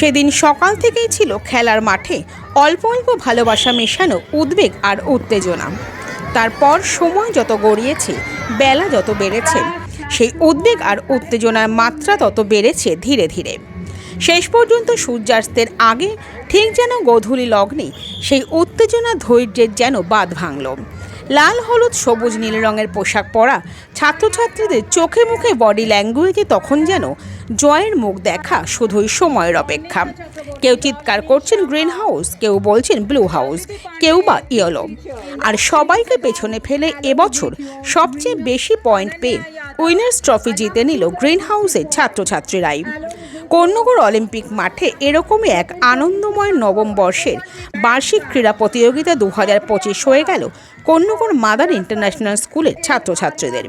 সেদিন সকাল থেকেই ছিল খেলার মাঠে। অল্প অল্প ভালোবাসা মেশানো উদ্বেগ আর উত্তেজনা। তারপর সময় যত গড়িয়েছে, বেলা যত বেড়েছে, সেই উদ্বেগ আর উত্তেজনার মাত্রা তত বেড়েছে ধীরে ধীরে। শেষ পর্যন্ত সূর্যাস্তের আগে ঠিক যেন গোধূলি লগ্নে সেই উত্তেজনা ধৈর্যের যেন বাঁধ ভাঙল। লাল, হলুদ, সবুজ, নীল রঙের পোশাক পরা ছাত্রছাত্রীদের চোখে মুখে বডি ল্যাঙ্গুয়েজে তখন যেন জয়ের মুখ দেখা শুধুই সময়ের অপেক্ষা। কেউ চিৎকার করছেন গ্রিন হাউস কেউ বলছেন ব্লু হাউস কেউ বা ইয়েলো আর সবাইকে পেছনে ফেলে এবছর সবচেয়ে বেশি পয়েন্ট পেয়ে উইনার্স ট্রফি জিতে নিল গ্রিন হাউসের ছাত্রছাত্রীরাই। কন্যগর অলিম্পিক মাঠে এরকমই এক আনন্দময় নবম বর্ষের বার্ষিক ক্রীড়া প্রতিযোগিতা দু হাজার পঁচিশ হয়ে গেল কন্যগর মাদার ইন্টারন্যাশনাল স্কুলের ছাত্রছাত্রীদের।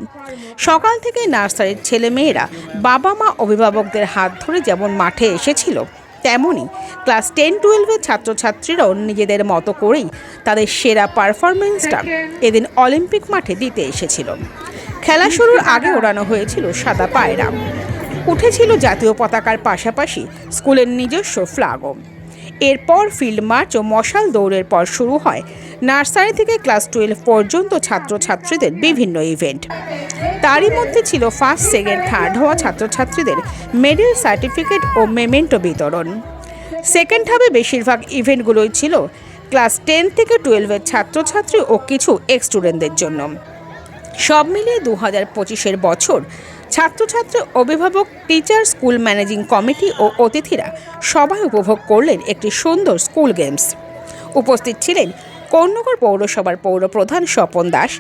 সকাল থেকে নার্সারির ছেলেমেয়েরা বাবা মা অভিভাবকদের হাত ধরে যেমন মাঠে এসেছিল তেমনই ক্লাস টেন টুয়েলভের ছাত্রছাত্রীরাও নিজেদের মতো করেই তাদের সেরা পারফরমেন্সটা এদিন অলিম্পিক মাঠে দিতে এসেছিল। খেলা শুরুর আগে ওড়ানো হয়েছিল সাদা পায়রা। উঠেছিল জাতীয় পতাকার পাশাপাশি স্কুলের নিজস্ব ফ্ল্যাগও। এরপর ফিল্ড মার্চ ও মশাল দৌড়ের পর শুরু হয় নার্সারি থেকে ক্লাস টুয়েলভ পর্যন্ত ছাত্রছাত্রীদের বিভিন্ন ইভেন্ট। তারই মধ্যে ছিল ফার্স্ট, সেকেন্ড, থার্ড হওয়া ছাত্রছাত্রীদের মেডেল সার্টিফিকেট ও মেমেন্টো বিতরণ। সেকেন্ড হাবে বেশিরভাগ ইভেন্টগুলোই ছিল ক্লাস টেন থেকে টুয়েলভের ছাত্রছাত্রী ও কিছু এক্স স্টুডেন্টদের জন্য। সব মিলিয়ে দু হাজার পঁচিশের বছর ছাত্রছাত্রী, অভিভাবক টিচার স্কুল ম্যানেজিং কমিটি ও অতিথিরা সবাই উপভোগ করলেন একটি সুন্দর স্কুল গেমস উপস্থিত ছিলেন কর্ণগর পৌরসভার পৌরপ্রধান স্বপন দাস,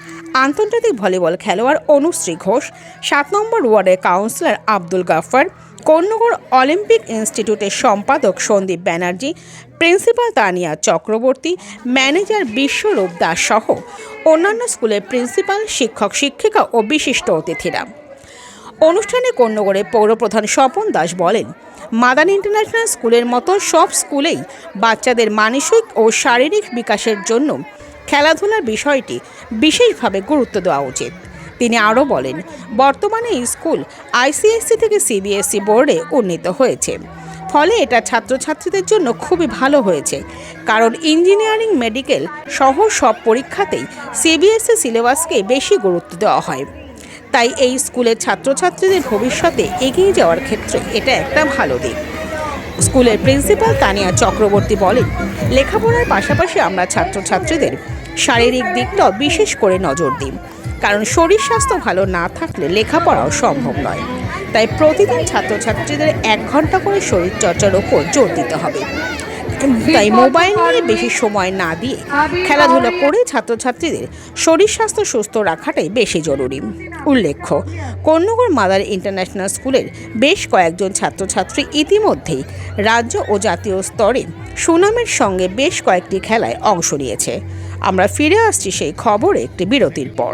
আন্তর্জাতিক ভলিবল খেলোয়াড় অনুশ্রী ঘোষ, সাত নম্বর ওয়ার্ডের কাউন্সিলর আব্দুল গাফার কর্ণগর অলিম্পিক ইনস্টিটিউটের সম্পাদক সন্দীপ ব্যানার্জি, প্রিন্সিপাল তানিয়া চক্রবর্তী, ম্যানেজার বিশ্বরূপ দাস সহ অন্যান্য স্কুলের প্রিন্সিপাল, শিক্ষক, শিক্ষিকা ও বিশিষ্ট অতিথিরা। অনুষ্ঠানে কন্যগড়ের পৌরপ্রধান স্বপন দাস বলেন, মাদান ইন্টারন্যাশনাল স্কুলের মতো সব স্কুলেই বাচ্চাদের মানসিক ও শারীরিক বিকাশের জন্য খেলাধুলার বিষয়টি বিশেষভাবে গুরুত্ব দেওয়া উচিত। তিনি আরও বলেন, বর্তমানে স্কুল আইসিএসসি থেকে সিবিএসসি বোর্ডে উন্নীত হয়েছে। ফলে এটা ছাত্রছাত্রীদের জন্য খুবই ভালো হয়েছে, কারণ ইঞ্জিনিয়ারিং, মেডিকেল সহ সব পরীক্ষাতেই সিবিএসসি সিলেবাসকে বেশি গুরুত্ব দেওয়া হয়। তাই এই স্কুলের ছাত্রছাত্রীদের ভবিষ্যতে এগিয়ে যাওয়ার ক্ষেত্রে এটা একটা ভালো দিক। স্কুলের প্রিন্সিপাল তানিয়া চক্রবর্তী বলেন, লেখাপড়ার পাশাপাশি আমরা ছাত্রছাত্রীদের শারীরিক দিকটাও বিশেষ করে নজর দিই। কারণ শরীর স্বাস্থ্য ভালো না থাকলে লেখাপড়াও সম্ভব নয়। তাই প্রতিদিন ছাত্রছাত্রীদের এক ঘণ্টা করে শরীরচর্চার ওপর জোর দিতে হবে। তাই মোবাইল নিয়ে বেশি সময় না দিয়ে খেলাধুলা করে ছাত্রছাত্রীদের শরীর স্বাস্থ্য সুস্থ রাখাটাই বেশি জরুরি। উল্লেখ্য কন্যগর মাদার ইন্টারন্যাশনাল স্কুলের বেশ কয়েকজন ছাত্রছাত্রী ইতিমধ্যেই রাজ্য ও জাতীয় স্তরে সুনামের সঙ্গে বেশ কয়েকটি খেলায় অংশ নিয়েছে। আমরা ফিরে আসছি সেই খবর একটি বিরতির পর।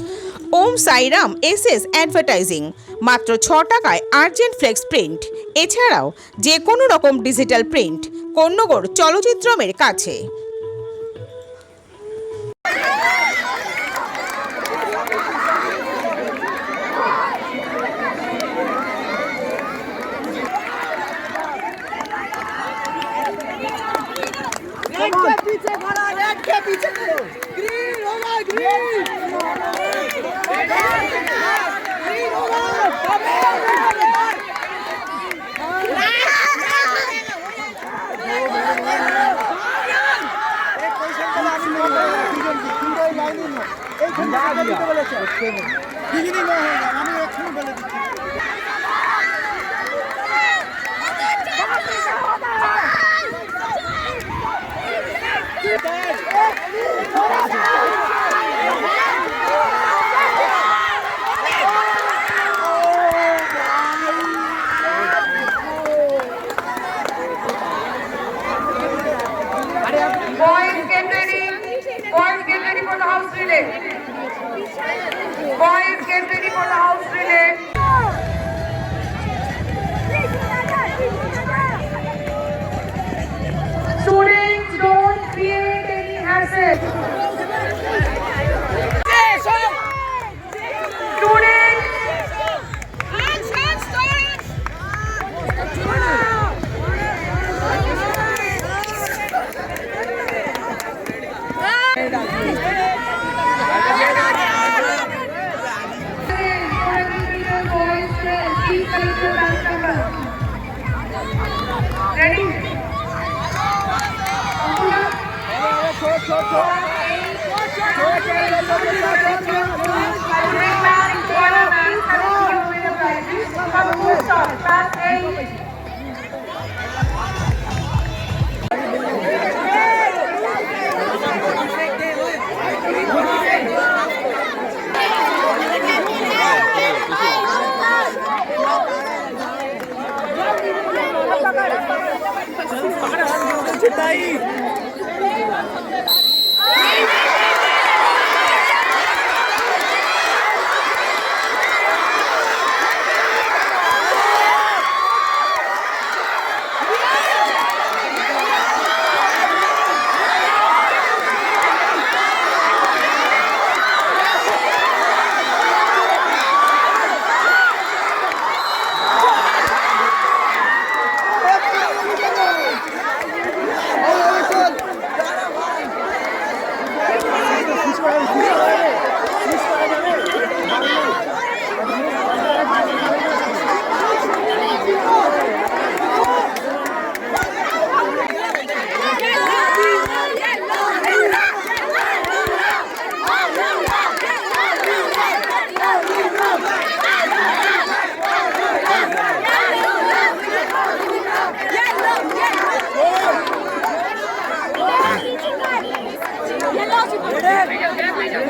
Om Sairam S S advertising, মাত্র ছ টাকায় আর্জেন্ট ফ্লেক্স প্রিন্ট। এছাড়াও যে কোনো রকম ডিজিটাল প্রিন্ট কন্যগর চলচ্চিত্রমের কাছে। আমি এক্ষুনি বলে দিচ্ছি Boys get ready. Boys get ready for the house relay. Boys get ready for the house relay. Tá aí!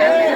Amen. Amen.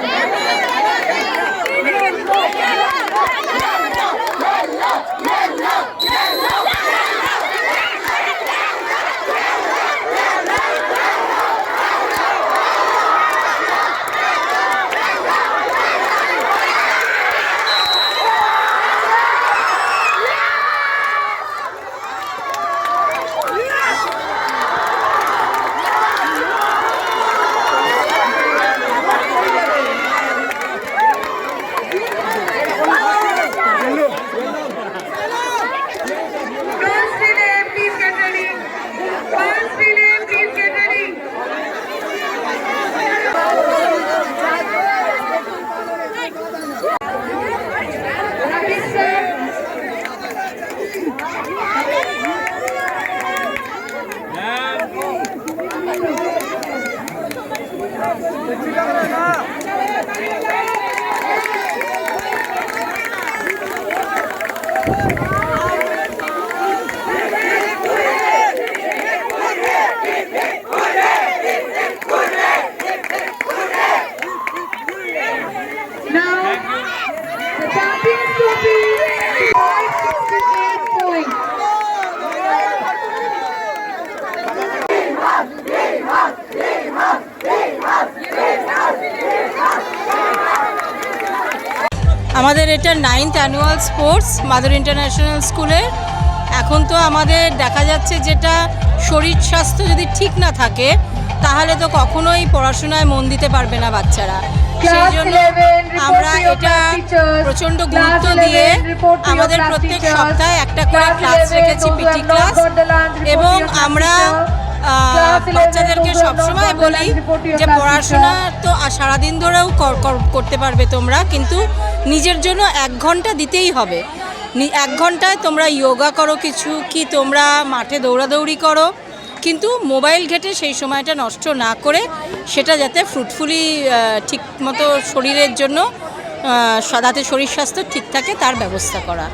এটা ninth annual sports mother international স্কুলের এখন তো আমাদের দেখা যাচ্ছে যেটা শরীর স্বাস্থ্য যদি ঠিক না থাকে তাহলে তো কখনোই পড়াশোনায় মন দিতে পারবে না বাচ্চারা। সেই জন্য আমরা এটা প্রচণ্ড গুরুত্ব দিয়ে আমাদের প্রত্যেক সপ্তাহে একটা করে ক্লাস রেখেছি পিটি ক্লাস এবং আমরা বাচ্চাদেরকে সবসময় বলি যে পড়াশোনা তো সারাদিন ধরেও কর- কর- করতে পারবে তোমরা কিন্তু নিজের জন্য এক ঘণ্টা দিতেই হবে। এক ঘন্টায় তোমরা যোগা করো কিছু কি তোমরা মাঠে দৌড়াদৌড়ি করো কিন্তু মোবাইল ঘেটে সেই সময়টা নষ্ট না করে সেটা যাতে ফ্রুটফুলি ঠিক মতো শরীরের জন্য যাতে শরীর স্বাস্থ্য ঠিক থাকে তার ব্যবস্থা করা।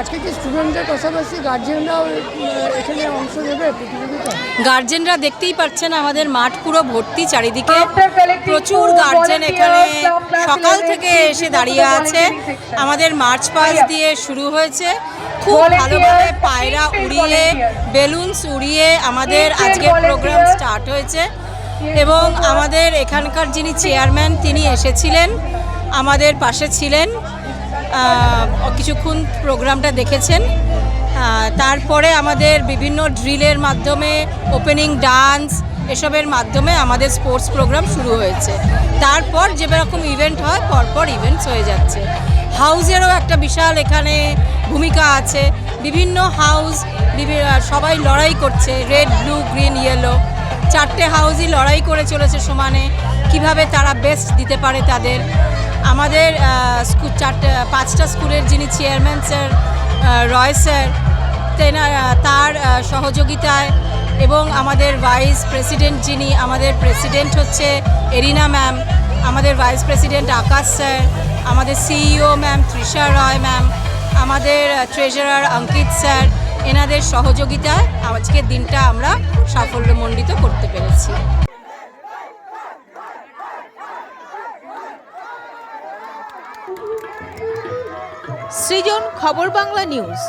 আজকে কি স্টুডেন্টদের পাশাপাশি গার্জিয়ানরাও এখানে অংশ নেবে প্রতিযোগিতা গার্জেনরা দেখতেই পাচ্ছেন আমাদের মাঠ পুরো ভর্তি চারিদিকে প্রচুর গার্জেন এখানে সকাল থেকে এসে দাঁড়িয়ে আছে। আমাদের মার্চ পাস দিয়ে শুরু হয়েছে। খুব ভালোভাবে পায়রা উড়িয়ে. বেলুনস উড়িয়ে আমাদের Please আজকে প্রোগ্রাম স্টার্ট হয়েছে। এবং আমাদের এখানকার যিনি চেয়ারম্যান তিনি এসেছিলেন। আমাদের পাশে ছিলেন। কিছুক্ষণ প্রোগ্রামটা দেখেছেন। তারপরে আমাদের বিভিন্ন ড্রিলের মাধ্যমে ওপেনিং ডান্স এসবের মাধ্যমে আমাদের স্পোর্টস প্রোগ্রাম শুরু হয়েছে। তারপর যে রকম ইভেন্ট হয়, পরপর ইভেন্টস হয়ে যাচ্ছে। হাউজেরও একটা বিশাল এখানে ভূমিকা আছে। বিভিন্ন হাউস সবাই লড়াই করছে রেড ব্লু গ্রিন ইয়েলো চারটে হাউজই লড়াই করে চলেছে সমানে। কীভাবে তারা বেস্ট দিতে পারে তাদের? আমাদের স্কুল চারটে, পাঁচটা স্কুলের যিনি চেয়ারম্যান স্যার রয় স্যার, তেনার তার সহযোগিতায় এবং আমাদের ভাইস প্রেসিডেন্ট যিনি, আমাদের প্রেসিডেন্ট হচ্ছে এরিনা ম্যাম, আমাদের ভাইস প্রেসিডেন্ট আকাশ স্যার, আমাদের CEO ma'am Trisha Roy ma'am, আমাদের ট্রেজারার অঙ্কিত স্যার, এনাদের সহযোগিতায় আজকের দিনটা আমরা সাফল্যমণ্ডিত করতে পেরেছি। সৃজন খবর বাংলা নিউজ।